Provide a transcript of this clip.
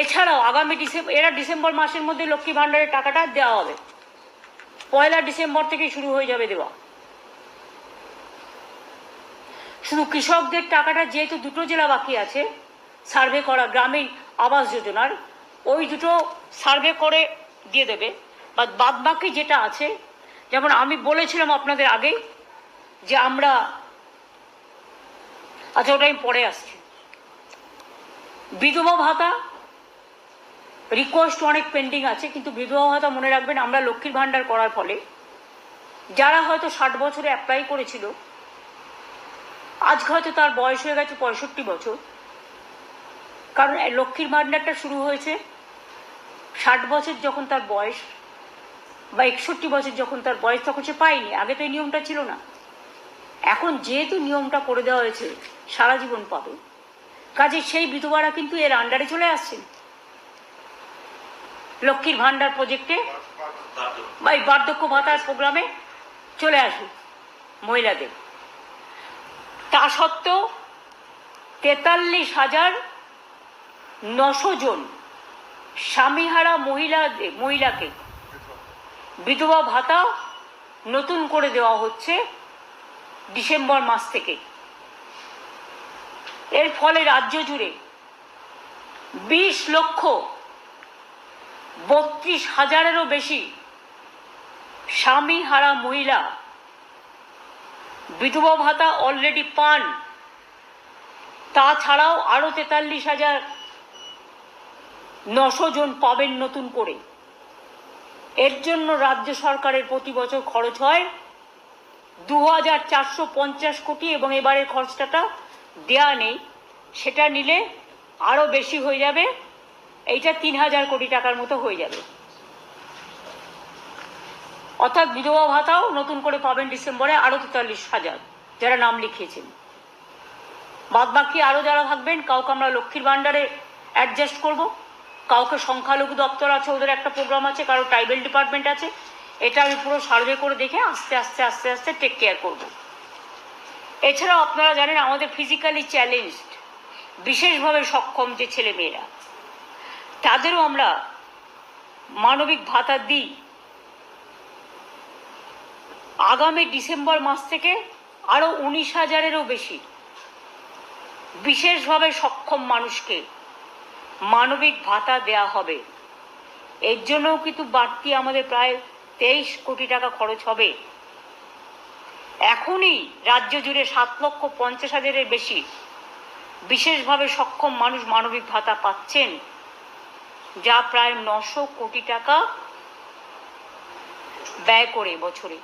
এছাড়াও আগামী ডিসেম্বর এরা ডিসেম্বর মাসের মধ্যে লক্ষ্মী ভাণ্ডারের টাকাটা দেওয়া হবে। পয়লা ডিসেম্বর থেকে শুরু হয়ে যাবে দেওয়া। শুধু কৃষকদের টাকাটা যেহেতু দুটো জেলা বাকি আছে, সার্ভে করা, গ্রামীণ আবাস যোজনার, ওই দুটো সার্ভে করে দিয়ে দেবে। বা বাদ বাকি যেটা আছে, যেমন আমি বলেছিলাম আপনাদের আগেই, যে আমরা আচ্ছা ওটা আমি পরে আসছি। বিধবা ভাতা রিকোয়েস্ট অনেক পেন্ডিং আছে, কিন্তু বিধবা ভাতা মনে রাখবেন, আমরা লক্ষ্মীর ভাণ্ডার করার ফলে। যারা হয়তো ষাট বছরে অ্যাপ্লাই করেছিল আজকে হয়তো তার বয়স হয়ে গেছে পঁয়ষট্টি বছর। কারণ লক্ষ্মীর ভাণ্ডারটা শুরু হয়েছে ষাট বছর যখন তার বয়স, বা একষট্টি বছর যখন তার বয়স, তখন সে পায়নি, আগে তো এই নিয়মটা ছিল না। এখন যেহেতু নিয়মটা করে দেওয়া হয়েছে, সারা জীবন পাবে। কাজে সেই বিধবারা কিন্তু এর আন্ডারে চলে আসছেন। লক্ষ্মীর ভাণ্ডার প্রজেক্টে বা এই বার্ধক্য ভাতার প্রোগ্রামে চলে আসবে মহিলাদের। তা সত্ত্বেও তেতাল্লিশ হাজার নশো জন স্বামীহারা মহিলা, মহিলাকে বিধবা ভাতা নতুন করে দেওয়া হচ্ছে ডিসেম্বর মাস থেকে। এর ফলে রাজ্য জুড়ে বিশ লক্ষ বত্রিশ হাজারেরও বেশি স্বামী হারা মহিলা বিধবা ভাতা অলরেডি পান। তাছাড়াও আরও তেতাল্লিশ হাজার নশো জন পাবেন নতুন করে। এর জন্য রাজ্য সরকারের প্রতি বছর খরচ হয় দু হাজার চারশো পঞ্চাশ কোটি এবং এবারের খরচটাটা দেয়া নেই। সেটা নিলে আরও বেশি হয়ে যাবে। এইটা তিন হাজার কোটি টাকার মতো হয়ে যাবে। অর্থাৎ বিধবা ভাতাও নতুন করে পাবেন ডিসেম্বরে আরও তেতাল্লিশ হাজার, যারা নাম লিখিয়েছেন। বাদ বাকি আরও যারা থাকবেন, কাউকে আমরা লক্ষ্মীর ভাণ্ডারে অ্যাডজাস্ট করব। কাউকে সংখ্যালঘু দপ্তর আছে, ওদের একটা প্রোগ্রাম আছে, কারও ট্রাইবেল ডিপার্টমেন্ট আছে। এটা আমি পুরো সার্ভে করে দেখে আস্তে আস্তে আস্তে আস্তে টেক কেয়ার করব। এছাড়াও আপনারা জানেন, আমাদের ফিজিক্যালি চ্যালেঞ্জড বিশেষভাবে সক্ষম যে ছেলেমেয়েরা তাদেরও আমরা মানবিক ভাতা দিই। আগামী ডিসেম্বর মাস থেকে আরও উনিশ হাজারেরও বেশি। বিশেষভাবে সক্ষম মানুষকে মানবিক ভাতা দেয়া হবে। এর জন্যও কিন্তু বাড়তি আমাদের প্রায় তেইশ কোটি টাকা খরচ হবে। এখনই রাজ্য জুড়ে সাত লক্ষ পঞ্চাশ হাজারের বেশি বিশেষভাবে সক্ষম মানুষ মানবিক ভাতা পাচ্ছেন। যা প্রায় নশো কোটি টাকা ব্যয় করে বছরে।